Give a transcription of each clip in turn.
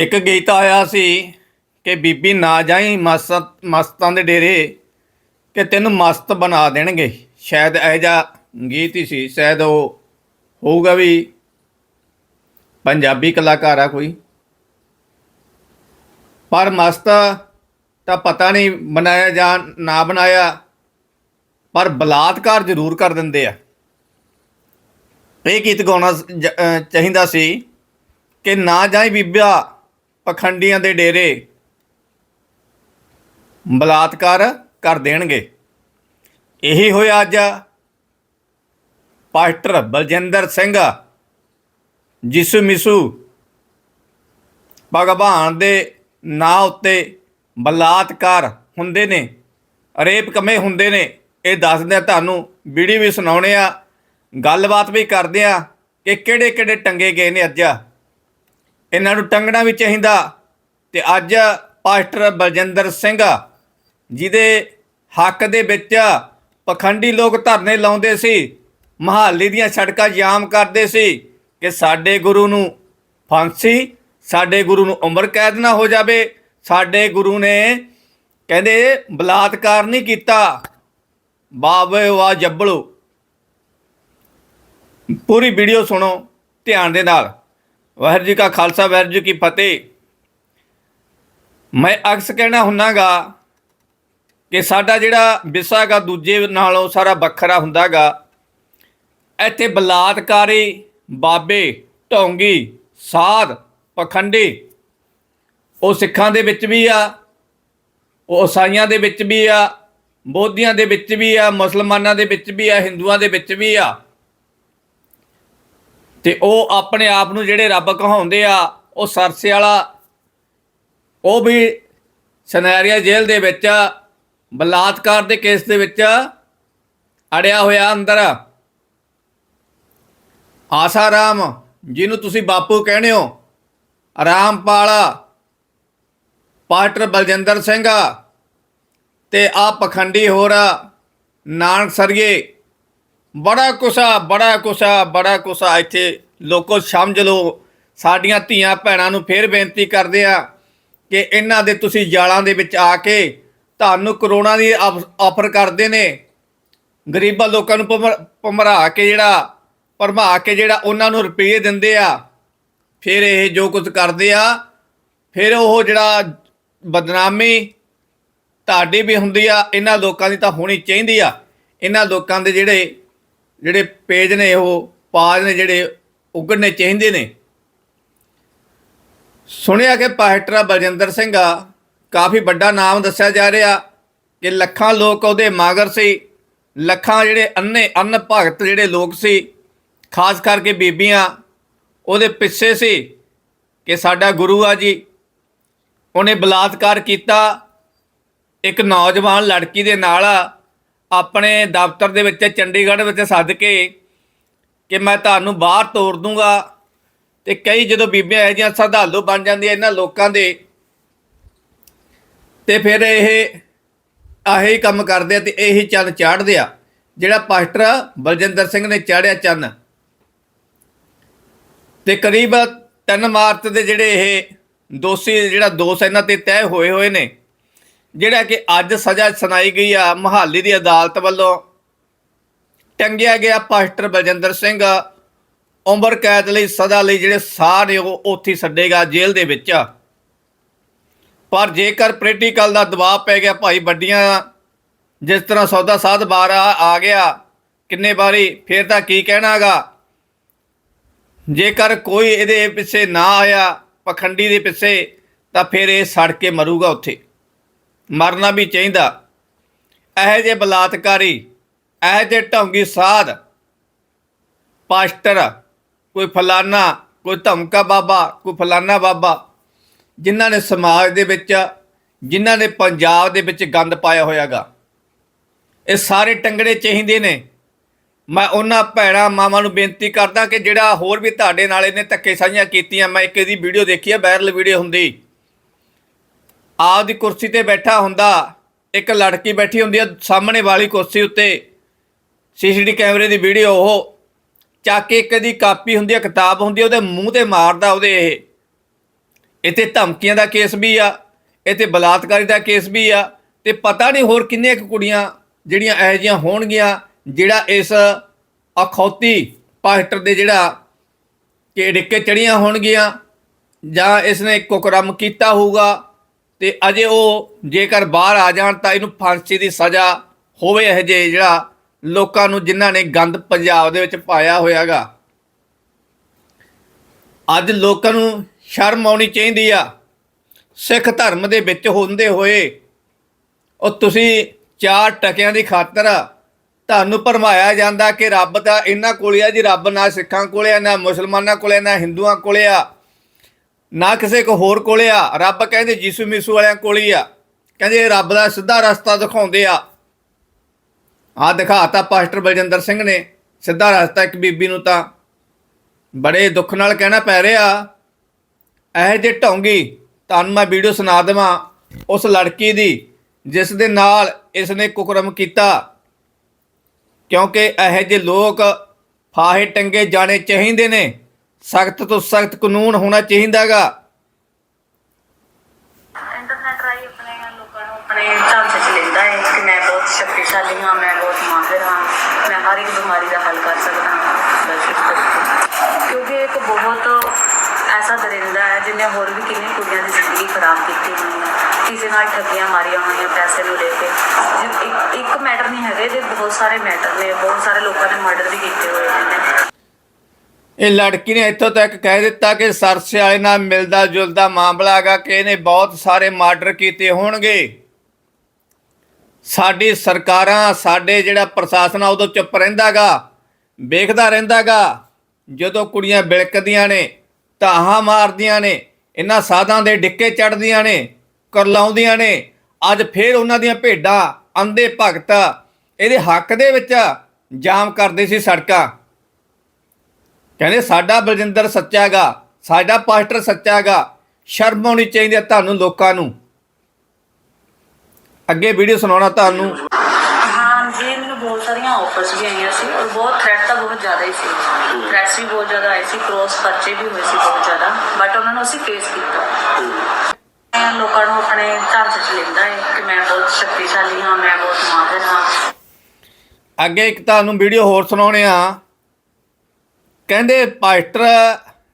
ਇੱਕ ਗੀਤ ਆਇਆ ਸੀ ਕਿ ਬੀਬੀ ਨਾ ਜਾਈ ਮਸਤ ਮਸਤਾਂ ਦੇ ਡੇਰੇ ਕਿ ਤੈਨੂੰ ਮਸਤ ਬਣਾ ਦੇਣਗੇ। ਸ਼ਾਇਦ ਇਹ ਜਿਹਾ ਗੀਤ ਹੀ ਸੀ, ਸ਼ਾਇਦ ਉਹ ਹੋਊਗਾ ਵੀ ਪੰਜਾਬੀ ਕਲਾਕਾਰ ਆ ਕੋਈ। ਪਰ ਮਸਤ ਤਾਂ ਪਤਾ ਨਹੀਂ ਬਣਾਇਆ ਜਾਂ ਨਾ ਬਣਾਇਆ, ਪਰ ਬਲਾਤਕਾਰ ਜ਼ਰੂਰ ਕਰ ਦਿੰਦੇ ਆ। ਇਹ ਗੀਤ ਗਾਉਣਾ ਚਾਹੀਦਾ ਸੀ ਕਿ ਨਾ ਜਾਈ ਬੀਬਾ ਪਖੰਡੀਆਂ ਦੇ ਡੇਰੇ ਬਲਾਤਕਾਰ ਕਰ ਦੇਣਗੇ। ਇਹੀ ਹੋਇਆ ਅੱਜ ਪਾਸਟਰ ਬਲਜਿੰਦਰ ਸਿੰਘ ਜਿਸੂ ਮਿਸੂ ਭਗਵਾਨ ਦੇ ਨਾਂ ਉੱਤੇ ਬਲਾਤਕਾਰ ਹੁੰਦੇ ਨੇ, ਰੇਪ ਕਮੇ ਹੁੰਦੇ ਨੇ, ਇਹ ਦੱਸਦੇ ਆ ਤੁਹਾਨੂੰ ਵੀਡੀਓ ਵੀ ਸੁਣਾਉਣੇ ਆ। ਗੱਲਬਾਤ ਵੀ ਕਰਦੇ ਆ ਕਿ ਕਿਹੜੇ ਕਿਹੜੇ ਟੰਗੇ ਗਏ ਨੇ ਅੱਜ। ਇਹਨਾਂ ਨੂੰ ਟੰਗਣਾ ਵੀ ਚਾਹੀਦਾ ਤੇ ਅੱਜ ਪਾਸਟਰ ਬਲਜਿੰਦਰ ਸਿੰਘ, ਜਿਹਦੇ ਹੱਕ ਦੇ ਵਿੱਚ ਪਖੰਡੀ ਲੋਕ ਧਰਨੇ ਲਾਉਂਦੇ ਸੀ, ਮਹਾਲੀ ਦੀਆਂ ਸੜਕਾਂ ਜਾਮ ਕਰਦੇ ਸੀ ਕਿ ਸਾਡੇ ਗੁਰੂ ਨੂੰ ਫਾਂਸੀ, ਸਾਡੇ ਗੁਰੂ ਨੂੰ ਉਮਰ ਕੈਦ ਨਾ ਹੋ ਜਾਵੇ, ਸਾਡੇ ਗੁਰੂ ਨੇ ਕਹਿੰਦੇ ਬਲਾਤਕਾਰ ਨਹੀਂ ਕੀਤਾ। ਬਾਬੇ ਵਾ ਜੱਬਲੋ। ਪੂਰੀ ਵੀਡੀਓ ਸੁਣੋ, ਧਿਆਨ ਦੇ ਨਾਲ। ਵਾਹਿਗੁਰੂ ਜੀ ਕਾ ਖਾਲਸਾ, ਵਾਹਿਗੁਰੂ ਜੀ ਕੀ ਫਤਿਹ। ਮੈਂ ਅਕਸ ਕਹਿਣਾ ਹੁੰਨਾਗਾ ਕਿ ਸਾਡਾ ਜਿਹੜਾ ਵਿਰਸਾ ਗਾ ਦੂਜੇ ਨਾਲੋਂ ਸਾਰਾ ਵੱਖਰਾ ਹੁੰਦਾਗਾ। ਇੱਥੇ ਬਲਾਤਕਾਰੀ, ਬਾਬੇ, ਢੋਂਗੀ, ਸਾਧ, ਪਖੰਡੀ, ਉਹ ਸਿੱਖਾਂ ਦੇ ਵਿੱਚ ਵੀ ਆ, ਉਹ ਈਸਾਈਆਂ ਦੇ ਵਿੱਚ ਵੀ ਆ, ਬੋਧੀਆਂ ਦੇ ਵਿੱਚ ਵੀ ਆ, ਮੁਸਲਮਾਨਾਂ ਦੇ ਵਿੱਚ ਵੀ ਆ, ਹਿੰਦੂਆਂ ਦੇ ਵਿੱਚ ਵੀ ਆ। ਤੇ ਉਹ ਆਪਣੇ ਆਪ ਨੂੰ ਜਿਹੜੇ ਰੱਬ ਕਹਾਉਂਦੇ ਆ, ਉਹ ਸਰਸੇ ਵਾਲਾ, ਉਹ ਵੀ ਸਨੈਰੀਆ ਜੇਲ੍ਹ ਦੇ ਵਿੱਚ, ਬਲਾਤਕਾਰ ਦੇ ਕੇਸ ਦੇ ਵਿੱਚ ਅੜਿਆ ਹੋਇਆ ਅੰਦਰ। ਆਸਾਰਾਮ ਜਿਹਨੂੰ ਤੁਸੀਂ ਬਾਪੂ ਕਹਿੰਦੇ ਹੋ, ਰਾਮਪਾਲ, ਪਾਸਟਰ ਬਲਜਿੰਦਰ ਸਿੰਘ ਤੇ ਆ ਪਖੰਡੀ ਹੋਰ ਨਾਨਕ ਸਰਗੇ ਬੜਾ ਕੁਸਾ ਬੜਾ ਕੁਸਾ ਬੜਾ ਕੁਸਾ ਇੱਥੇ ਲੋਕੋ ਸਮਝ ਲਓ, ਸਾਡੀਆਂ ਧੀਆਂ ਭੈਣਾਂ ਨੂੰ ਫੇਰ ਬੇਨਤੀ ਕਰਦੇ ਆ ਕਿ ਇਹਨਾਂ ਦੇ ਤੁਸੀਂ ਜਾਲਾਂ ਦੇ ਵਿੱਚ ਆ ਕੇ ਤੁਹਾਨੂੰ ਕਰੋਨਾ ਦੀ ਆਫਰ ਕਰਦੇ ਨੇ। ਗਰੀਬਾਂ ਲੋਕਾਂ ਨੂੰ ਭਮਰ- ਭਮਰਾ ਕੇ ਜਿਹੜਾ, ਭਰਮਾ ਕੇ ਜਿਹੜਾ ਉਹਨਾਂ ਨੂੰ ਰੁਪਏ ਦਿੰਦੇ ਆ। ਫਿਰ ਇਹ ਜੋ ਕੁਝ ਕਰਦੇ ਆ, ਫਿਰ ਉਹ ਜਿਹੜਾ ਬਦਨਾਮੀ ਤੁਹਾਡੀ ਵੀ ਹੁੰਦੀ ਆ, ਇਹਨਾਂ ਲੋਕਾਂ ਦੀ ਤਾਂ ਹੋਣੀ ਚਾਹੀਦੀ ਆ। ਇਹਨਾਂ ਲੋਕਾਂ ਦੇ ਜਿਹੜੇ ਜਿਹੜੇ ਪੇਜ ਨੇ, ਉਹ ਪਾਜ ਨੇ, ਜਿਹੜੇ ਉਗੜਨੇ ਚਾਹੀਦੇ ਨੇ। ਸੁਣਿਆ ਕਿ ਪਾਸਟਰ ਬਲਜਿੰਦਰ ਸਿੰਘ ਆ, ਕਾਫੀ ਵੱਡਾ ਨਾਮ ਦੱਸਿਆ ਜਾ ਰਿਹਾ ਕਿ ਲੱਖਾਂ ਲੋਕ ਉਹਦੇ ਮਾਗਰ ਸੀ। ਲੱਖਾਂ ਜਿਹੜੇ ਅੰਨੇ ਅੰਨ ਭਗਤ ਜਿਹੜੇ ਲੋਕ ਸੀ, ਖਾਸ ਕਰਕੇ ਬੀਬੀਆਂ, ਉਹਦੇ ਪਿੱਛੇ ਸੀ ਕਿ ਸਾਡਾ ਗੁਰੂ ਆ ਜੀ। ਉਹਨੇ ਬਲਾਤਕਾਰ ਕੀਤਾ। ਇੱਕ ਨੌਜਵਾਨ ਲੜਕੀ ਦੇ ਨਾਲ ਆਪਣੇ ਦਫ਼ਤਰ ਦੇ ਵਿੱਚ, ਚੰਡੀਗੜ੍ਹ ਵਿੱਚ ਸੱਦ ਕੇ ਕਿ ਮੈਂ ਤੁਹਾਨੂੰ ਬਾਹਰ ਤੋਰ ਦੂੰਗਾ ਤੇ ਕਈ ਜਦੋਂ ਬੀਬੀਆਂ ਇਹ ਜਿਹੀਆਂ ਸ਼ਰਧਾਲੂ ਬਣ ਜਾਂਦੀਆਂ ਇਹਨਾਂ ਲੋਕਾਂ ਦੇ, ਤੇ ਫਿਰ ਇਹ ਆਹੀ ਕੰਮ ਕਰਦੇ ਆ ਤੇ ਇਹੀ ਚੰਨ ਚਾੜਦੇ ਆ, ਜਿਹੜਾ ਪਾਸਟਰ ਬਲਜਿੰਦਰ ਸਿੰਘ ਨੇ ਚਾੜਿਆ ਚੰਨ। ਤੇ ਕਰੀਬ 3 ਮਾਰਚ ਦੇ ਜਿਹੜੇ ਇਹ ਦੋਸ਼ੀ, ਜਿਹੜਾ ਦੋਸ਼ ਇਹਨਾਂ ਤੇ ਤੈਅ ਹੋਏ ਹੋਏ ਨੇ ਜਿਹੜਾ ਕਿ ਅੱਜ ਸਜ਼ਾ ਸੁਣਾਈ ਗਈ ਆ ਮਹਾਲੀ ਦੀ ਅਦਾਲਤ ਵੱਲੋਂ। ਟੰਗਿਆ ਗਿਆ ਪਾਸਟਰ ਬਲਜਿੰਦਰ ਸਿੰਘ। ਉਮਰ ਕੈਦ ਲਈ ਸਦਾ ਲਈ ਜਿਹੜੇ ਸਾਹ ਨੇ ਉਹ ਉੱਥੇ ਛੱਡੇਗਾ ਜੇਲ੍ਹ ਦੇ ਵਿੱਚ। ਪਰ ਜੇਕਰ ਪ੍ਰੈਕਟੀਕਲ ਦਾ ਦਬਾਅ ਪੈ ਗਿਆ ਭਾਈ ਵੱਡੀਆਂ, ਜਿਸ ਤਰ੍ਹਾਂ ਸੌਦਾ ਸਾਧ ਬਾਰ ਆ ਆ ਗਿਆ, ਕਿੰਨੇ ਵਾਰੀ, ਫੇਰ ਤਾਂ ਕੀ ਕਹਿਣਾਗਾ? ਜੇਕਰ ਕੋਈ ਇਹਦੇ ਪਿੱਛੇ ਨਾ ਆਇਆ, ਪਖੰਡੀ ਦੇ ਪਿੱਛੇ, ਤਾਂ ਫਿਰ ਇਹ ਸੜ ਕੇ ਮਰੂਗਾ ਉੱਥੇ। ਮਰਨਾ ਵੀ ਚਾਹੀਦਾ। ਇਹੋ ਜਿਹੇ ਬਲਾਤਕਾਰੀ, ਇਹੋ ਜਿਹੇ ਢੌਂਗੀ ਸਾਧ। ਪਾਸਟਰ, ਕੋਈ ਫਲਾਨਾ, ਕੋਈ ਧਮਕਾ ਬਾਬਾ, ਕੋਈ ਫਲਾਨਾ ਬਾਬਾ, ਜਿਨ੍ਹਾਂ ਨੇ ਸਮਾਜ ਦੇ ਵਿੱਚ, ਜਿਨ੍ਹਾਂ ਨੇ ਪੰਜਾਬ ਦੇ ਵਿੱਚ ਗੰਦ ਪਾਇਆ ਹੋਇਆਗਾ। ਇਹ ਸਾਰੇ ਟੰਗੜੇ ਚਾਹੀਦੇ ਨੇ। ਮੈਂ ਉਹਨਾਂ ਭੈਣਾਂ ਮਾਵਾਂ ਨੂੰ ਬੇਨਤੀ ਕਰਦਾ ਕਿ ਜਿਹੜਾ ਹੋਰ ਵੀ ਤੁਹਾਡੇ ਨਾਲ ਇਹਨੇ ਧੱਕੇ ਸਾਈਆਂ ਕੀਤੀਆਂ, ਮੈਂ ਇੱਕ ਇਹਦੀ ਵੀਡੀਓ ਦੇਖੀ ਹੈ ਵਾਇਰਲ ਵੀਡੀਓ ਹੁੰਦੀ। ਆਪਦੀ ਕੁਰਸੀ ਤੇ ਬੈਠਾ ਹੁੰਦਾ, ਇੱਕ ਲੜਕੀ ਬੈਠੀ ਹੁੰਦੀ ਆ, ਸਾਹਮਣੇ ਵਾਲੀ ਕੁਰਸੀ ਉੱਤੇ, ਸੀਸੀਟੀ ਕੈਮਰੇ ਦੀ ਵੀਡੀਓ, ਉਹ ਚੱਕ ਕੇ ਇੱਕ ਦੀ ਕਾਪੀ ਹੁੰਦੀ ਆ, ਕਿਤਾਬ ਹੁੰਦੀ ਹੈ ਉਹਦੇ ਮੂੰਹ ਤੇ ਮਾਰਦਾ ਉਹਦੇ ਇਹ। ਇੱਥੇ ਧਮਕੀਆਂ ਦਾ ਕੇਸ ਵੀ ਆ, ਇੱਥੇ ਬਲਾਤਕਾਰੀ ਦਾ ਕੇਸ ਵੀ ਆ, ਤੇ ਪਤਾ ਨਹੀਂ ਹੋਰ ਕਿੰਨੀਆਂ ਕੁ ਕੁੜੀਆਂ ਜਿਹੜੀਆਂ ਇਹੋ ਜਿਹੀਆਂ ਹੋਣਗੀਆਂ, ਜਿਹੜਾ ਇਸ ਅਖੌਤੀ ਪਾਸਟਰ ਦੇ ਜਿਹੜਾ ਕਿ ਡਿੱਕੇ ਚੜੀਆਂ ਹੋਣਗੀਆਂ, ਜਾਂ ਇਸਨੇ ਕੁਕਰਮ ਕੀਤਾ ਹੋਊਗਾ। ਤੇ ਅਜੇ ਉਹ ਜੇਕਰ ਬਾਹਰ ਆ ਜਾਣ ਤਾਂ ਇਹਨੂੰ ਫਾਂਸੀ ਦੀ ਸਜ਼ਾ ਹੋਵੇ ਇਹ ਜੇ ਜਿਹੜਾ ਲੋਕਾਂ ਨੂੰ ਜਿਨ੍ਹਾਂ ਨੇ ਗੰਦ ਪੰਜਾਬ ਦੇ ਵਿੱਚ ਪਾਇਆ ਹੋਇਆਗਾ। ਅੱਜ ਲੋਕਾਂ ਨੂੰ ਸ਼ਰਮ ਆਉਣੀ ਚਾਹੀਦੀ ਆ। ਸਿੱਖ ਧਰਮ ਦੇ ਵਿੱਚ ਹੁੰਦੇ ਹੋਏ ਉਹ ਤੁਸੀਂ ਚਾਰ ਟਕਿਆਂ ਦੀ ਖਾਤਰ ਤੁਹਾਨੂੰ ਭਰਮਾਇਆ ਜਾਂਦਾ ਕਿ ਰੱਬ ਦਾ ਇਹਨਾਂ ਕੋਲੇ ਆ ਜੀ ਰੱਬ ਨਾ ਸਿੱਖਾਂ ਕੋਲੇ ਆ ਨਾ ਮੁਸਲਮਾਨਾਂ ਕੋਲੇ ਆ, ਨਾ ਹਿੰਦੂਆਂ ਕੋਲੇ ਆ। ਨਾ ਕਿਸੇ ਕੋ ਹੋਰ ਕੋਲੇ ਆ। ਰੱਬ ਕਹਿੰਦੇ ਯਿਸੂ ਮਿਸੂ ਵਾਲਿਆਂ ਕੋਲ ਹੀ ਆ। ਕਹਿੰਦੇ ਰੱਬ ਦਾ ਸਿੱਧਾ ਰਸਤਾ ਦਿਖਾਉਂਦੇ ਆ। ਆ ਦਿਖਾਤਾ ਪਾਸਟਰ ਬਲਜਿੰਦਰ ਸਿੰਘ ਨੇ। ਸਿੱਧਾ ਰਸਤਾ ਇੱਕ ਬੀਬੀ ਨੂੰ ਤਾਂ। ਬੜੇ ਦੁੱਖ ਨਾਲ ਕਹਿਣਾ ਪੈ ਰਿਹਾ। ਇਹ ਜੇ ਢੌਂਗੀ ਤੁਹਾਨੂੰ ਮੈਂ ਵੀਡੀਓ ਸੁਣਾ ਦੇਵਾਂ ਉਸ ਲੜਕੀ ਦੀ, ਜਿਸ ਦੇ ਨਾਲ ਇਸ ਨੇ ਕੁਕਰਮ ਕੀਤਾ। ਕਿਉਂਕਿ ਇਹ ਜੇ ਲੋਕ ਫਾਹੇ ਟੰਗੇ ਜਾਣੇ ਚਾਹੀਦੇ ਨੇ। ਸਖਤ ਤੋਂ ਸਖਤ ਕਾਨੂੰਨ ਹੋਣਾ ਚਾਹੀਦਾਗਾ। ਇੰਟਰਨੈਟ ਰਾਹੀਂ ਆਪਣੇ ਲੋਕਾਂ ਨੂੰ ਆਪਣੇ ਝਾਂਸੇ 'ਚ ਲੈਂਦਾ ਹੈ ਕਿ ਮੈਂ ਬਹੁਤ ਸ਼ਕਤੀਸ਼ਾਲੀ ਹਾਂ, ਮੈਂ ਬਹੁਤ ਮਾਹਿਰ ਹਾਂ, ਮੈਂ ਹਰ ਇੱਕ ਬਿਮਾਰੀ ਦਾ ਹੱਲ ਕਰ ਸਕਦਾ ਹਾਂ। ਕਿਉਂਕਿ ਇੱਕ ਬਹੁਤ ਐਸਾ ਦਰਿੰਦਾ ਹੈ ਜਿਹਨੇ ਹੋਰ ਵੀ ਕਿੰਨੀ ਕੁੜੀਆਂ ਦੀ ਜ਼ਿੰਦਗੀ ਖਰਾਬ ਕੀਤੀ ਹੋਈ ਹੈ। ਕਿਸੇ ਨਾਲ ਠੱਗੀਆਂ ਮਾਰੀਆਂ ਹੋਈਆਂ ਪੈਸੇ ਨੂੰ ਲੈ ਕੇ। ਇੱਕ ਇੱਕ ਮੈਟਰ ਨਹੀਂ ਹੈਗੇ, ਜੇ ਬਹੁਤ ਸਾਰੇ ਮੈਟਰ ਨੇ, ਬਹੁਤ ਸਾਰੇ ਲੋਕਾਂ ਨੇ ਮਰਡਰ ਵੀ ਕੀਤੇ ਹੋਏ ਨੇ। ਇਹ ਲੜਕੀ ਨੇ ਇੱਥੋਂ ਤੱਕ ਕਹਿ ਦਿੱਤਾ ਕਿ ਸਰਸੇ ਵਾਲੇ ਨਾਲ ਮਿਲਦਾ ਜੁਲਦਾ ਮਾਮਲਾ ਹੈਗਾ ਕਿ ਇਹਨੇ ਬਹੁਤ ਸਾਰੇ ਮਰਡਰ ਕੀਤੇ ਹੋਣਗੇ। ਸਾਡੀ ਸਰਕਾਰਾਂ, ਸਾਡੇ ਜਿਹੜਾ ਪ੍ਰਸ਼ਾਸਨ ਆ, ਉਦੋਂ ਚੁੱਪ ਰਹਿੰਦਾਗਾ ਵੇਖਦਾ ਰਹਿੰਦਾਗਾ ਜਦੋਂ ਕੁੜੀਆਂ ਬਿਲਕਦੀਆਂ ਨੇ, ਧਾਹਾਂ ਮਾਰਦੀਆਂ ਨੇ, ਇਹਨਾਂ ਸਾਧਾਂ ਦੇ ਡਿੱਕੇ ਚੜਦੀਆਂ ਨੇ, ਕਰਲਾਉਂਦੀਆਂ ਨੇ, ਅੱਜ ਫੇਰ ਉਹਨਾਂ ਦੀਆਂ ਭੇਡਾਂ, ਅੰਧੇ ਭਗਤ, ਇਹਦੇ ਹੱਕ ਦੇ ਵਿੱਚ ਜਾਮ ਕਰਦੇ ਸੀ ਸੜਕਾਂ। ਕਹਿੰਦੇ ਸਾਡਾ ਬਲਜਿੰਦਰ ਸੱਚਾ ਹੈਗਾ ਸਾਡਾ ਪਾਸਟਰ ਸੱਚਾ ਹੈਗਾ ਸ਼ਰਮ ਆਉਣੀ ਚਾਹੀਦੀ ਹੈ ਤੁਹਾਨੂੰ ਲੋਕਾਂ ਨੂੰ। ਅੱਗੇ ਵੀਡੀਓ ਸੁਣਾਉਣਾ ਤੁਹਾਨੂੰ। ਹਾਂ ਜੀ ਮੈਨੂੰ ਬਹੁਤ ਸਾਰੀਆਂ ਆਫਰਸ ਵੀ ਆਈਆਂ ਸੀ ਔਰ ਬਹੁਤ ਥ੍ਰੈਟ ਤਾਂ ਬਹੁਤ ਜ਼ਿਆਦਾ ਹੀ ਸੀ। ਥ੍ਰੈਟਸ ਵੀ ਬਹੁਤ ਜ਼ਿਆਦਾ ਆਏ ਸੀ ਕ੍ਰੋਸ ਪਰਚੇ ਵੀ ਹੋਏ ਸੀ ਬਹੁਤ ਜ਼ਿਆਦਾ ਬਟ ਉਹਨਾਂ ਨੂੰ ਅਸੀਂ ਫੇਸ ਕੀਤਾ। ਮੈਂ ਲੋਕਾਂ ਨੂੰ ਆਪਣੇ ਝਾਂਸੇ 'ਚ ਲੈਂਦਾ ਹੈ ਕਿ ਮੈਂ ਬਹੁਤ ਸ਼ਕਤੀਸ਼ਾਲੀ ਹਾਂ ਮੈਂ ਬਹੁਤ ਮਾਹਿਰ ਹਾਂ। ਅੱਗੇ ਇੱਕ ਤੁਹਾਨੂੰ ਵੀਡੀਓ ਹੋਰ ਸੁਣਾਉਣੇ ਆ। ਕਹਿੰਦੇ ਪਾਸਟਰ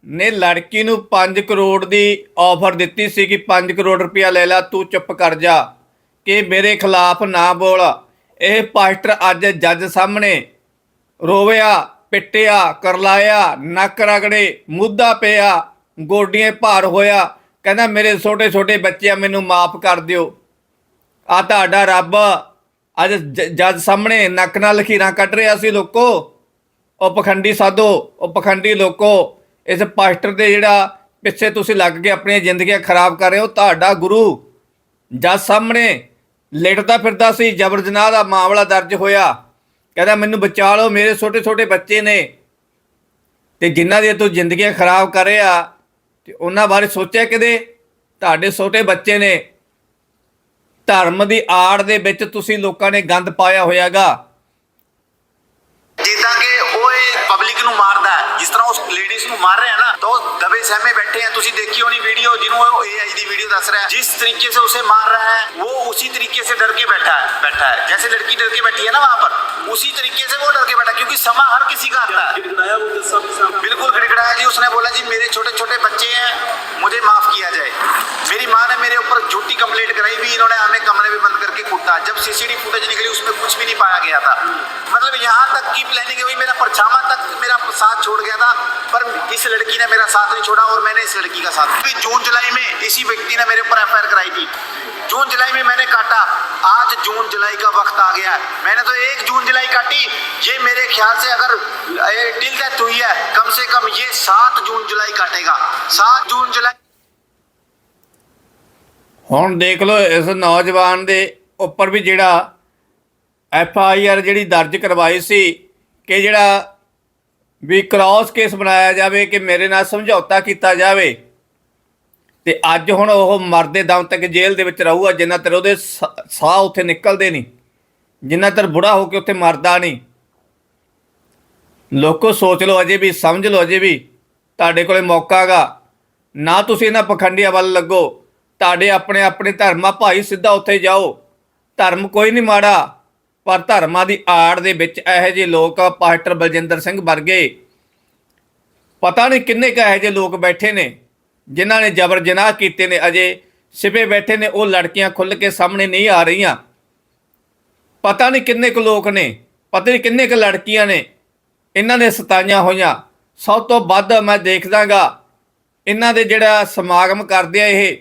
ਨੇ ਲੜਕੀ ਨੂੰ 5 ਕਰੋੜ ਦੀ ਆਫਰ ਦਿੱਤੀ ਸੀ ਕਿ 5 ਕਰੋੜ ਰੁਪਇਆ ਲੈ ਲੈ, ਤੂੰ ਚੁੱਪ ਕਰ ਜਾ, ਕਿ ਮੇਰੇ ਖਿਲਾਫ ਨਾ ਬੋਲ। ਇਹ ਪਾਸਟਰ ਅੱਜ ਜੱਜ ਸਾਹਮਣੇ ਰੋਵਿਆ, ਪਿੱਟਿਆ, ਕਰਲਾਇਆ, ਨੱਕ ਰਗੜੇ, ਮੁੱਦਾ ਪਿਆ, ਗੋਡੀਆਂ ਭਾਰ ਹੋਇਆ। ਕਹਿੰਦਾ ਮੇਰੇ ਛੋਟੇ ਛੋਟੇ ਬੱਚੇ ਮੈਨੂੰ ਮਾਫ ਕਰ ਦਿਓ। ਆ ਤੁਹਾਡਾ ਰੱਬ ਅੱਜ ਜ- ਜੱਜ ਸਾਹਮਣੇ ਨੱਕ ਨਾਲ ਲਖੀਰਾਂ ਕੱਢ ਰਿਹਾ ਸੀ ਲੋਕੋ। ਉਹ ਪਖੰਡੀ ਸਾਧੋ ਉਹ ਪਖੰਡੀ ਲੋਕੋ, ਇਸ ਪਾਸਟਰ ਦੇ ਜਿਹੜਾ ਪਿੱਛੇ ਤੁਸੀਂ ਲੱਗ ਕੇ ਆਪਣੀਆਂ ਜ਼ਿੰਦਗੀਆਂ ਖਰਾਬ ਕਰ ਰਹੇ ਹੋ, ਤੁਹਾਡਾ ਗੁਰੂ ਜਦ ਸਾਹਮਣੇ ਲੇਟਦਾ ਫਿਰਦਾ ਸੀ ਜਬਰ ਜਨਾਹ ਦਾ ਮਾਮਲਾ ਦਰਜ ਹੋਇਆ। ਕਹਿੰਦਾ, ਮੈਨੂੰ ਬਚਾ ਲਓ, ਮੇਰੇ ਛੋਟੇ ਛੋਟੇ ਬੱਚੇ ਨੇ। ਤੇ ਜਿਨ੍ਹਾਂ ਦੀਆਂ ਤੂੰ ਜ਼ਿੰਦਗੀਆਂ ਖਰਾਬ ਕਰ ਰਿਹਾ, ਤੇ ਉਹਨਾਂ ਬਾਰੇ ਸੋਚਿਆ ਕਿਤੇ? ਤੁਹਾਡੇ ਛੋਟੇ ਬੱਚੇ ਨੇ। ਧਰਮ ਦੀ ਆੜ ਦੇ ਵਿੱਚ ਤੁਸੀਂ ਲੋਕਾਂ ਨੇ ਗੰਦ ਪਾਇਆ ਹੋਇਆਗਾ। ਜਿੱਦਾਂ ਕਿ ਪਬਲਿਕ ਨੂੰ ਮਾਰਦਾ ਹੈ। ਜਿਸ ਤਰ੍ਹਾਂ ਉਸ ਲੇਡੀਜ਼ ਨੂੰ ਮਾਰ ਰਿਹਾ ਨਾ, ਤਾਂ ਉਹ ਦਬੇ ਸਹਿਮੇ ਬੈਠੇ हैं ਤੁਸੀਂ देखी होनी वीडियो ਜਿਹਨੂੰ ਉਹ एआई ਦੀ वीडियो ਦੱਸ ਰਿਹਾ है जिस तरीके से उसे मार रहा है वो उसी तरीके से डर के बैठा है बैठा है जैसे लड़की डर के बैठी है ना वहां पर उसी तरीके से वो डर के बैठा है क्योंकि समा हर किसी का आता है बिल्कुल गिड़गिड़ाया जी उसने बोला जी मेरे छोटे छोटे बच्चे हैं मुझे माफ किया जाए मेरी माँ ने मेरे ऊपर झूठी कंप्लेंट कराई भी इन्होंने हमें कमरे में बंद करके कूटा जब सीसीटीवी फुटेज निकली उसमें कुछ भी नहीं पाया गया था मतलब यहाँ तक की प्लानिंग हुई मेरा परछावा तक मेरा साथ छोड़ गया था पर इस लड़की ने मेरा साथ नहीं छोड़ा और मैंने इस लड़की का साथ भी जून जुलाई में इसी व्यक्ति ने मेरे ऊपर एफ कराई थी जून जुलाई में मैंने काटा आज जून जुलाई का वक्त आ गया है मैंने तो एक जून जुलाई काटी ये मेरे ख्याल से अगर टिल डेथ हुई है कम से कम ये सात जून जुलाई काटेगा सात जून जुलाई ਹੁਣ ਦੇਖ ਲਓ ਇਸ ਨੌਜਵਾਨ ਦੇ ਉੱਪਰ ਵੀ ਜਿਹੜਾ ਐਫ ਆਈ ਆਰ ਜਿਹੜੀ ਦਰਜ ਕਰਵਾਈ ਸੀ ਕਿ ਜਿਹੜਾ ਵੀ ਕ੍ਰਾਸ ਕੇਸ ਬਣਾਇਆ ਜਾਵੇ ਕਿ ਮੇਰੇ ਨਾਲ ਸਮਝੌਤਾ ਕੀਤਾ ਜਾਵੇ। ਤੇ ਅੱਜ ਹੁਣ ਉਹ ਮਰਦੇ ਦਮ ਤੱਕ ਜੇਲ੍ਹ ਦੇ ਵਿੱਚ ਰਹੂਗਾ, ਜਿੰਨਾ ਤਰ ਉਹਦੇ ਸਾਹ ਉੱਥੇ ਨਿਕਲਦੇ ਨਹੀਂ, ਜਿੰਨਾ ਤਰ ਬੁੜਾ ਹੋ ਕੇ ਉੱਥੇ ਮਰਦਾ ਨਹੀਂ। ਲੋਕੋ ਸੋਚ ਲਓ ਅਜੇ ਵੀ, ਸਮਝ ਲਓ ਅਜੇ ਵੀ, ਤੁਹਾਡੇ ਕੋਲੇ ਮੌਕਾ ਹੈਗਾ। ਨਾ ਤੁਸੀਂ ਇਹਨਾਂ ਪਖੰਡੀਆਂ ਵੱਲ ਲੱਗੋ। ਤੁਹਾਡੇ ਆਪਣੇ ਆਪਣੇ ਧਰਮਾਂ, ਭਾਈ ਸਿੱਧਾ ਉੱਥੇ ਜਾਓ। ਧਰਮ ਕੋਈ ਨਹੀਂ ਮਾੜਾ। ਪਰ ਧਰਮਾਂ ਦੀ ਆੜ ਦੇ ਵਿੱਚ ਇਹੋ ਜਿਹੇ ਲੋਕ ਪਾਸਟਰ ਬਲਜਿੰਦਰ ਸਿੰਘ ਵਰਗੇ ਪਤਾ ਨਹੀਂ ਕਿੰਨੇ ਕੁ ਇਹੋ ਜਿਹੇ ਲੋਕ ਬੈਠੇ ਨੇ, ਜਿਨ੍ਹਾਂ ਨੇ ਜਬਰ ਜਨਾਹ ਕੀਤੇ ਨੇ ਅਜੇ, ਸਿਪੇ ਬੈਠੇ ਨੇ, ਉਹ ਲੜਕੀਆਂ ਖੁੱਲ ਕੇ ਸਾਹਮਣੇ ਨਹੀਂ ਆ ਰਹੀਆਂ। ਪਤਾ ਨਹੀਂ ਕਿੰਨੇ ਕੁ ਲੋਕ ਨੇ, ਪਤਾ ਨਹੀਂ ਕਿੰਨੇ ਕੁ ਲੜਕੀਆਂ ਨੇ, ਇਹਨਾਂ ਨੇ ਸਤਾਈਆਂ ਹੋਈਆਂ। ਸਭ ਤੋਂ ਵੱਧ ਮੈਂ ਦੇਖਦਾਗਾ, ਇਹਨਾਂ ਦੇ ਜਿਹੜਾ ਸਮਾਗਮ ਕਰਦੇ ਆ ਇਹ,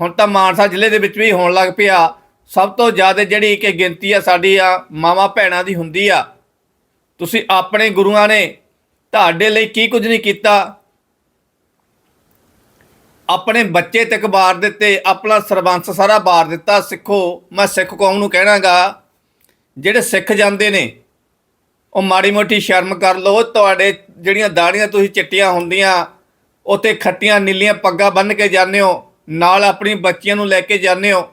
ਹੁਣ ਤਾਂ ਮਾਨਸਾ ਜ਼ਿਲ੍ਹੇ ਦੇ ਵਿੱਚ ਵੀ ਹੋਣ ਲੱਗ ਪਿਆ। ਸਭ ਤੋਂ ਜ਼ਿਆਦਾ ਜਿਹੜੀ ਕਿ ਗਿਣਤੀ ਆ ਸਾਡੀ ਆ ਮਾਵਾ ਭੈਣਾਂ ਦੀ ਹੁੰਦੀ ਆ, ਤੁਸੀਂ ਆਪਣੇ ਗੁਰੂਆਂ ਨੇ ਤੁਹਾਡੇ ਲਈ ਕੀ ਕੁਝ ਨਹੀਂ ਕੀਤਾ? ਆਪਣੇ ਬੱਚੇ ਤੱਕ ਬਾਰ ਦਿੱਤੇ, ਆਪਣਾ ਸਰਬੰਸ ਸਾਰਾ ਬਾਰ ਦਿੱਤਾ, ਸਿੱਖੋ, ਮੈਂ ਸਿੱਖ ਕੌਮ ਨੂੰ ਕਹਿਣਾਗਾ, ਜਿਹੜੇ ਸਿੱਖ ਜਾਂਦੇ ਨੇ, ਉਹ ਮਾੜੀ ਮੋਟੀ ਸ਼ਰਮ ਕਰ ਲਓ, ਤੁਹਾਡੇ ਜਿਹੜੀਆਂ ਦਾੜੀਆਂ ਤੁਸੀਂ ਚਿੱਟੀਆਂ ਹੁੰਦੀਆਂ ਉੱਤੇ ਖੱਟੀਆਂ ਨੀਲੀਆਂ ਪੱਗਾਂ ਬੰਨ੍ਹ ਕੇ ਜਾਂਦੇ ਹੋ, ਨਾਲ ਆਪਣੀ ਬੱਚੀਆਂ ਨੂੰ ਲੈ ਕੇ ਜਾਂਦੇ ਹੋ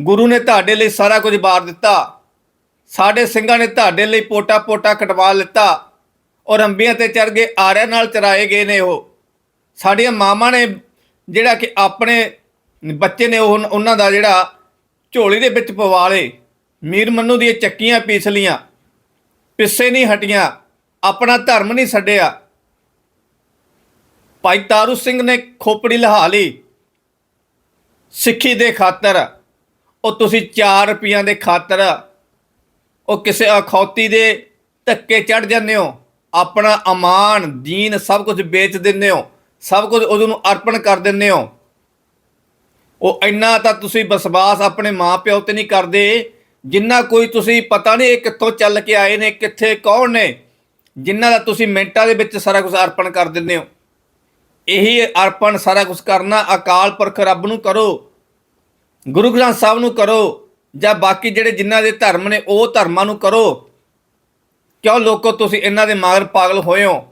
ਗੁਰੂ ਨੇ ਤੁਹਾਡੇ ਲਈ ਸਾਰਾ ਕੁਝ ਬਾਰ ਦਿੱਤਾ। ਸਾਡੇ ਸਿੰਘਾਂ ਨੇ ਤੁਹਾਡੇ ਲਈ ਪੋਟਾ ਪੋਟਾ ਕਟਵਾ ਲਿੱਤਾ ਔਰ ਅੰਬੀਆਂ ਤੇ ਚੜ ਗਏ ਆਰਿਆਂ ਨਾਲ ਚਰਾਏ ਗਏ ਨੇ ਉਹ। ਸਾਡੀਆਂ ਮਾਵਾਂ ਨੇ ਜਿਹੜਾ ਕਿ ਆਪਣੇ ਬੱਚੇ ਨੇ ਉਹ ਉਹਨਾਂ ਦਾ ਜਿਹੜਾ ਝੋਲੀ ਦੇ ਵਿੱਚ ਪਵਾ ਲਏ ਮੀਰ ਮੰਨੂ ਦੀਆਂ ਚੱਕੀਆਂ ਪੀਸ ਲੀਆਂ ਪਿੱਛੇ ਨਹੀਂ ਹਟੀਆਂ, ਆਪਣਾ ਧਰਮ ਨਹੀਂ ਛੱਡਿਆ। ਭਾਈ ਤਾਰੂ ਸਿੰਘ ਨੇ ਖੋਪੜੀ ਲਹਾ ਲਈ ਸਿੱਖੀ ਦੇ ਖਾਤਰ। ਉਹ ਤੁਸੀਂ 4 ਰੁਪਈਆਂ ਦੇ ਖਾਤਰ ਉਹ ਕਿਸੇ ਅਖੌਤੀ ਦੇ ਧੱਕੇ ਚੜ ਜਾਂਦੇ ਹੋ, ਆਪਣਾ ਅਮਾਨ, ਦੀਨ ਸਭ ਕੁਝ ਵੇਚ ਦਿੰਦੇ ਹੋ, ਸਭ ਕੁਝ ਉਹਨੂੰ ਅਰਪਣ ਕਰ ਦਿੰਦੇ ਹੋ। ਉਹ ਇੰਨਾ ਤਾਂ ਤੁਸੀਂ ਵਿਸ਼ਵਾਸ ਆਪਣੇ ਮਾਪਿਓ ਤੇ ਨਹੀਂ ਕਰਦੇ, ਜਿੰਨਾ ਕੋਈ ਤੁਸੀਂ ਪਤਾ ਨਹੀਂ ਇਹ ਕਿੱਥੋਂ ਚੱਲ ਕੇ ਆਏ ਨੇ, ਕਿੱਥੇ, ਕੌਣ ਨੇ ਜਿਨ੍ਹਾਂ ਦਾ ਤੁਸੀਂ ਮਿੰਟਾਂ ਦੇ ਵਿੱਚ ਸਾਰਾ ਕੁਝ ਅਰਪਣ ਕਰ ਦਿੰਦੇ ਹੋ। ਇਹੀ ਅਰਪਣ ਸਾਰਾ ਕੁਝ ਕਰਨਾ ਅਕਾਲ ਪੁਰਖ ਰੱਬ ਨੂੰ ਕਰੋ। ਗੁਰੂ ਗ੍ਰੰਥ ਸਾਹਿਬ ਨੂੰ ਕਰੋ ਜਾਂ ਬਾਕੀ ਜਿਹੜੇ ਜਿਨ੍ਹਾਂ ਦੇ ਧਰਮ ਨੇ ਉਹ ਧਰਮਾਂ ਨੂੰ ਕਰੋ। ਕਿਉਂ ਲੋਕੋ ਤੁਸੀਂ ਇਹਨਾਂ ਦੇ ਮਗਰ ਪਾਗਲ ਹੋਏ ਹੋ?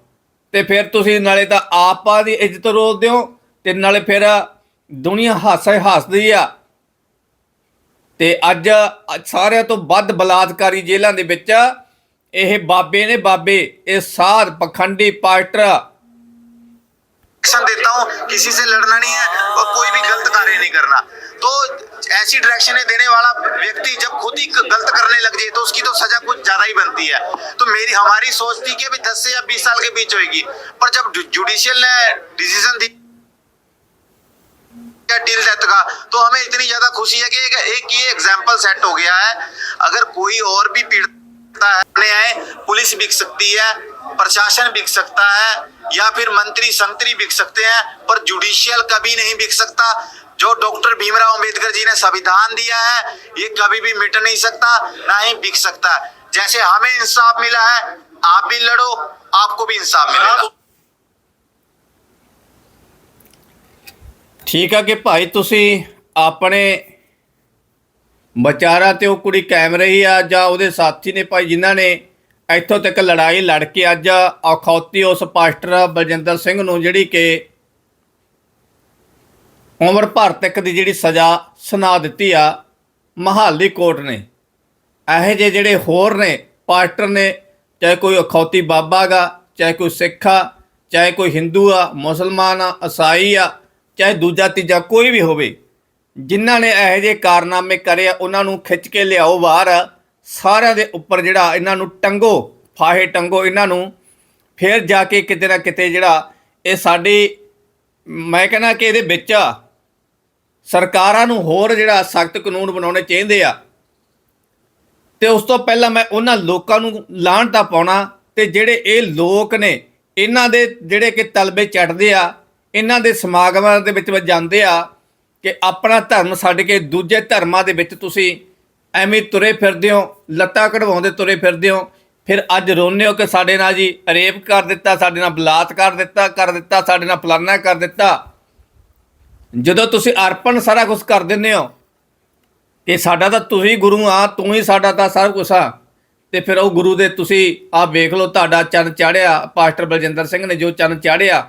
ਤੇ ਫਿਰ ਤੁਸੀਂ ਨਾਲੇ ਤਾਂ ਆਪਾ ਦੀ ਇੱਜ਼ਤ ਰੋਲਦੇ ਹੋ ਤੇ ਨਾਲੇ ਫਿਰ ਦੁਨੀਆ ਹਾਸਾ ਹੱਸਦੀ ਆ। ਤੇ ਅੱਜ ਸਾਰਿਆਂ ਤੋਂ ਵੱਧ ਬਲਾਤਕਾਰੀ ਜੇਲ੍ਹਾਂ ਦੇ ਵਿੱਚ ਇਹ ਬਾਬੇ ਨੇ ਬਾਬੇ, ਇਹ ਸਾਧ ਪਖੰਡੀ ਪਾਸਟਰ डायरेक्शन देता हूँ किसी से लड़ना नहीं है और कोई भी गलत कार्य नहीं करना। तो ऐसी डायरेक्शन देने वाला व्यक्ति जब खुद ही गलत करने लग जाए तो उसकी तो सजा कुछ ज़्यादा ही बनती है। तो मेरी हमारी सोच थी कि अभी दस से या बीस साल के बीच होगी पर जब जुडिशियल ने डिसीज़न दी टिल डेथ का तो हमें इतनी ज़्यादा खुशी है कि एक, एक ये एग्ज़ाम्पल सेट हो गया है। अगर कोई और भी पीड़ता है पुलिस बिक सकती है प्रशासन बिक सकता है या फिर मंत्री संतरी बिक सकते हैं पर जुडिशियल कभी नहीं बिक सकता जो डॉक्टर भीमराव अंबेडकर जी ने संविधान दिया है ये कभी भी मिट नहीं सकता ना ही बिक सकता जैसे हमें इंसाफ मिला है आप भी लड़ो आपको भी इंसाफ मिलेगा ਠੀਕ ਆ ਕਿ ਭਾਈ ਤੁਸੀਂ ਆਪਣੇ ਵਿਚਾਰਾ ਤੇ ਉਹ ਕੁੜੀ ਕਾਇਮ ਰਹੀ ਆ ਜਾਂ ਉਹਦੇ ਸਾਥੀ ਨੇ ਭਾਈ ਜਿਨ੍ਹਾਂ ਨੇ ਇੱਥੋਂ ਤੱਕ ਲੜਾਈ ਲੜ ਕੇ ਅੱਜ ਅਖੌਤੀ ਉਸ ਪਾਸਟਰ ਬਲਜਿੰਦਰ ਸਿੰਘ ਨੂੰ ਜਿਹੜੀ ਕਿ ਉਮਰ ਭਰ ਤੱਕ ਦੀ ਜਿਹੜੀ ਸਜ਼ਾ ਸੁਣਾ ਦਿੱਤੀ ਆ ਮਹਾਲੀ ਕੋਰਟ ਨੇ। ਇਹੋ ਜਿਹੇ ਜਿਹੜੇ ਹੋਰ ਨੇ ਪਾਸਟਰ ਨੇ, ਚਾਹੇ ਕੋਈ ਅਖੌਤੀ ਬਾਬਾ ਗਾ, ਚਾਹੇ ਕੋਈ ਸਿੱਖ ਆ, ਚਾਹੇ ਕੋਈ ਹਿੰਦੂ ਆ, ਮੁਸਲਮਾਨ ਆ ਈਸਾਈ ਆ, ਚਾਹੇ ਦੂਜਾ ਤੀਜਾ ਕੋਈ ਵੀ ਹੋਵੇ, ਜਿਨ੍ਹਾਂ ਨੇ ਇਹੋ ਜਿਹੇ ਕਾਰਨਾਮੇ ਕਰੇ ਆ, ਉਹਨਾਂ ਨੂੰ ਖਿੱਚ ਕੇ ਲਿਆਓ ਬਾਹਰ। ਸਾਰਿਆਂ ਦੇ ਉੱਪਰ ਜਿਹੜਾ ਇਹਨਾਂ ਨੂੰ ਟੰਗੋ, ਫਾਹੇ ਟੰਗੋ ਇਹਨਾਂ ਨੂੰ, ਫਿਰ ਜਾ ਕੇ ਕਿਤੇ ਨਾ ਕਿਤੇ ਜਿਹੜਾ ਇਹ ਸਾਡੀ, ਮੈਂ ਕਹਿੰਦਾ ਕਿ ਇਹਦੇ ਵਿੱਚ ਸਰਕਾਰਾਂ ਨੂੰ ਹੋਰ ਜਿਹੜਾ ਸਖਤ ਕਾਨੂੰਨ ਬਣਾਉਣੇ ਚਾਹੀਦੇ ਆ। ਤੇ ਉਸ ਤੋਂ ਪਹਿਲਾਂ ਮੈਂ ਉਹਨਾਂ ਲੋਕਾਂ ਨੂੰ ਲਾਹਣਤਾ ਪਾਉਣਾ, ਤੇ ਜਿਹੜੇ ਇਹ ਲੋਕ ਨੇ, ਇਹਨਾਂ ਦੇ ਜਿਹੜੇ ਕਿ ਤਲਬੇ ਚੜਦੇ ਆ, ਇਹਨਾਂ ਦੇ ਸਮਾਗਮਾਂ ਦੇ ਵਿੱਚ ਜਾਂਦੇ ਆ, ਕਿ ਆਪਣਾ ਧਰਮ ਛੱਡ ਕੇ ਦੂਜੇ ਧਰਮਾਂ ਦੇ ਵਿੱਚ ਤੁਸੀਂ ਐਵੇਂ ਤੁਰੇ ਫਿਰਦੇ ਹੋ, ਲੱਤਾਂ ਕਢਵਾਉਂਦੇ ਤੁਰੇ ਫਿਰਦੇ ਹੋ, ਫਿਰ ਅੱਜ ਰੋਂਦੇ ਹੋ ਕਿ ਸਾਡੇ ਨਾਲ ਜੀ ਰੇਪ ਕਰ ਦਿੱਤਾ, ਸਾਡੇ ਨਾਲ ਬਲਾਤਕਾਰ ਦਿੱਤਾ, ਕਰ ਦਿੱਤਾ, ਸਾਡੇ ਨਾਲ ਫਲਾਨਾ ਕਰ ਦਿੱਤਾ। ਜਦੋਂ ਤੁਸੀਂ ਅਰਪਣ ਸਾਰਾ ਕੁਝ ਕਰ ਦਿੰਦੇ ਹੋ ਕਿ ਸਾਡਾ ਤਾਂ ਤੁਸੀਂ ਗੁਰੂ ਆ, ਤੂੰ ਹੀ ਸਾਡਾ ਤਾਂ ਸਾਰਾ ਕੁਛ ਆ। ਤੇ ਫਿਰ ਉਹ ਗੁਰੂ ਦੇ ਤੁਸੀਂ ਆ ਵੇਖ ਲਓ, ਤੁਹਾਡਾ ਚੰਨ ਚਾੜਿਆ, ਪਾਸਟਰ ਬਲਜਿੰਦਰ ਸਿੰਘ ਨੇ ਜੋ ਚੰਨ ਚਾੜਿਆ,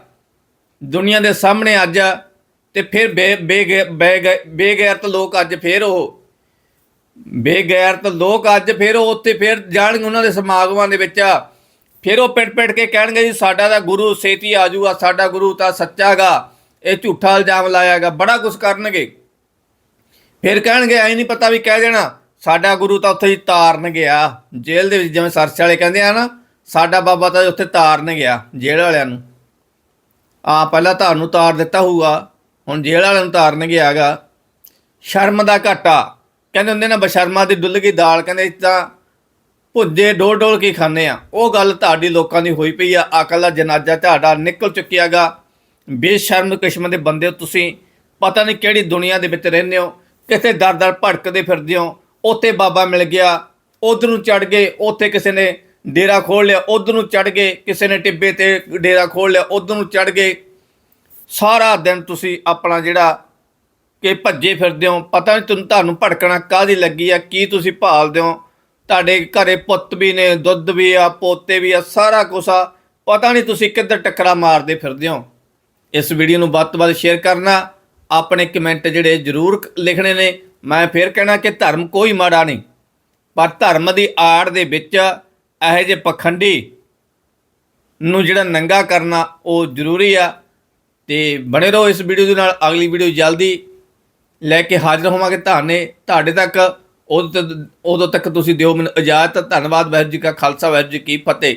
ਦੁਨੀਆ ਦੇ ਸਾਹਮਣੇ ਅੱਜ ਤੇ ਫਿਰ ਬੇ, ਬੇਗੈ- ਬੇਗੈ- ਬੇਗੈਰਤ ਲੋਕ ਅੱਜ ਫਿਰ ਉਹ ਬੇਗੈਰਤ ਲੋਕ ਅੱਜ ਫਿਰ ਉਹ ਉੱਥੇ ਫਿਰ ਜਾਣਗੇ ਉਹਨਾਂ ਦੇ ਸਮਾਗਮਾਂ ਦੇ ਵਿੱਚ। ਫਿਰ ਉਹ ਪਿੰਡ ਪਿੰਡ ਕੇ ਕਹਿਣਗੇ ਜੀ, ਸਾਡਾ ਤਾਂ ਗੁਰੂ ਸੇਤੀ ਆਜੂਗਾ ਸਾਡਾ ਗੁਰੂ ਤਾਂ ਸੱਚਾਗਾ ਇਹ ਝੂਠਾ ਇਲਜ਼ਾਮ ਲਾਇਆਗਾ ਬੜਾ ਕੁਝ ਕਰਨਗੇ। ਫਿਰ ਕਹਿਣਗੇ, ਐ ਨਹੀਂ ਪਤਾ ਵੀ ਕਹਿ ਦੇਣਾ, ਸਾਡਾ ਗੁਰੂ ਤਾਂ ਉੱਥੇ ਹੀ ਤਾਰਨ ਗਿਆ। ਜੇਲ੍ਹ ਦੇ ਵਿੱਚ ਜਿਵੇਂ ਸਰਚ ਵਾਲੇ ਕਹਿੰਦੇ ਆ ਨਾ, ਸਾਡਾ ਬਾਬਾ ਤਾਂ ਉੱਥੇ ਤਾਰਨ ਗਿਆ, ਜੇਲ੍ਹ ਵਾਲਿਆਂ ਨੂੰ। ਆ ਪਹਿਲਾਂ ਤੁਹਾਨੂੰ ਤਾਰ ਦਿੱਤਾ ਹੋਊਗਾ, ਹੁਣ ਜੇਲ੍ਹ ਵਾਲਿਆਂ ਨੂੰ ਤਾਰਨ ਗਿਆਗਾ ਸ਼ਰਮ ਦਾ ਘਾਟਾ। ਕਹਿੰਦੇ ਹੁੰਦੇ ਨਾ, ਬਸ਼ਰਮਾ ਦੀ ਡੁੱਲ ਗਈ ਦਾਲ, ਕਹਿੰਦੇ ਇਸ ਤਾਂ ਭੁੱਜੇ ਡੋਲ ਡੋਲ ਕੇ ਖਾਂਦੇ ਆ। ਉਹ ਗੱਲ ਤੁਹਾਡੀ ਲੋਕਾਂ ਦੀ ਹੋਈ ਪਈ ਆ, ਅਕਲ ਦਾ ਜਨਾਜ਼ਾ ਤੁਹਾਡਾ ਨਿਕਲ ਚੁੱਕਿਆਗਾ ਬੇਸ਼ਰਮ ਕਿਸਮ ਦੇ ਬੰਦੇ ਹੋ ਤੁਸੀਂ, ਪਤਾ ਨਹੀਂ ਕਿਹੜੀ ਦੁਨੀਆ ਦੇ ਵਿੱਚ ਰਹਿੰਦੇ ਹੋ ਕਿਤੇ ਦਰ ਦਰ ਭਟਕਦੇ ਫਿਰਦੇ ਹੋ, ਉੱਥੇ ਬਾਬਾ ਮਿਲ ਗਿਆ, ਉਧਰ ਨੂੰ ਚੜ ਗਏ, ਉੱਥੇ ਕਿਸੇ ਨੇ ਡੇਰਾ ਖੋਲ ਲਿਆ, ਉਧਰ ਨੂੰ ਚੜ ਗਏ, ਕਿਸੇ ਨੇ ਟਿੱਬੇ ਤੇ ਡੇਰਾ ਖੋਲ ਲਿਆ, ਉਧਰ ਨੂੰ ਚੜ ਗਏ। ਸਾਰਾ ਦਿਨ ਤੁਸੀਂ ਆਪਣਾ ਜਿਹੜਾ ਕਿ ਭੱਜੇ ਫਿਰਦੇ ਹੋ? ਪਤਾ ਨਹੀਂ ਤੁਹਾਨੂੰ ਤੁਹਾਨੂੰ ਭੜਕਣਾ ਕਾਹਦੀ ਲੱਗੀ ਆ? ਕੀ ਤੁਸੀਂ ਭਾਲਦੇ ਹੋ? ਤੁਹਾਡੇ ਘਰੇ ਪੁੱਤ ਵੀ ਨੇ, ਦੁੱਧ ਵੀ ਆ, ਪੋਤੇ ਵੀ ਆ, ਸਾਰਾ ਕੁਛ ਆ। ਪਤਾ ਨਹੀਂ ਤੁਸੀਂ ਕਿੱਧਰ ਟੱਕਰਾ ਮਾਰਦੇ ਫਿਰਦੇ ਹੋ? ਇਸ ਵੀਡੀਓ ਨੂੰ ਵੱਧ ਤੋਂ ਵੱਧ ਸ਼ੇਅਰ ਕਰਨਾ। ਆਪਣੇ ਕਮੈਂਟ ਜਿਹੜੇ ਜ਼ਰੂਰ ਲਿਖਣੇ ਨੇ। ਮੈਂ ਫੇਰ ਕਹਿਣਾ ਕਿ ਧਰਮ ਕੋਈ ਮਾੜਾ ਨਹੀਂ। ਪਰ ਧਰਮ ਦੀ ਆੜ ਦੇ ਵਿੱਚ ਇਹੋ ਜਿਹੇ ਪਖੰਡੀ ਨੂੰ ਜਿਹੜਾ ਨੰਗਾ ਕਰਨਾ ਉਹ ਜ਼ਰੂਰੀ ਆ। ਤੇ ਬਣੇ ਰਹੋ ਇਸ ਵੀਡੀਓ ਦੇ ਨਾਲ। ਅਗਲੀ ਵੀਡੀਓ ਜਲਦੀ ਲੈ ਕੇ ਹਾਜ਼ਰ ਹੋਵਾਂਗੇ ਤੁਹਾਨੇ ਤੁਹਾਡੇ ਤੱਕ ਉਦੋਂ ਤੱਕ ਉਦੋਂ ਤੱਕ ਤੁਸੀਂ ਦਿਓ ਮੈਨੂੰ ਇਜਾਜ਼ਤ। ਧੰਨਵਾਦ ਵਾਹਿਗੁਰੂ ਜੀ ਕਾ ਖਾਲਸਾ, ਵਾਹਿਗੁਰੂ ਜੀ ਕੀ ਫਤਿਹ।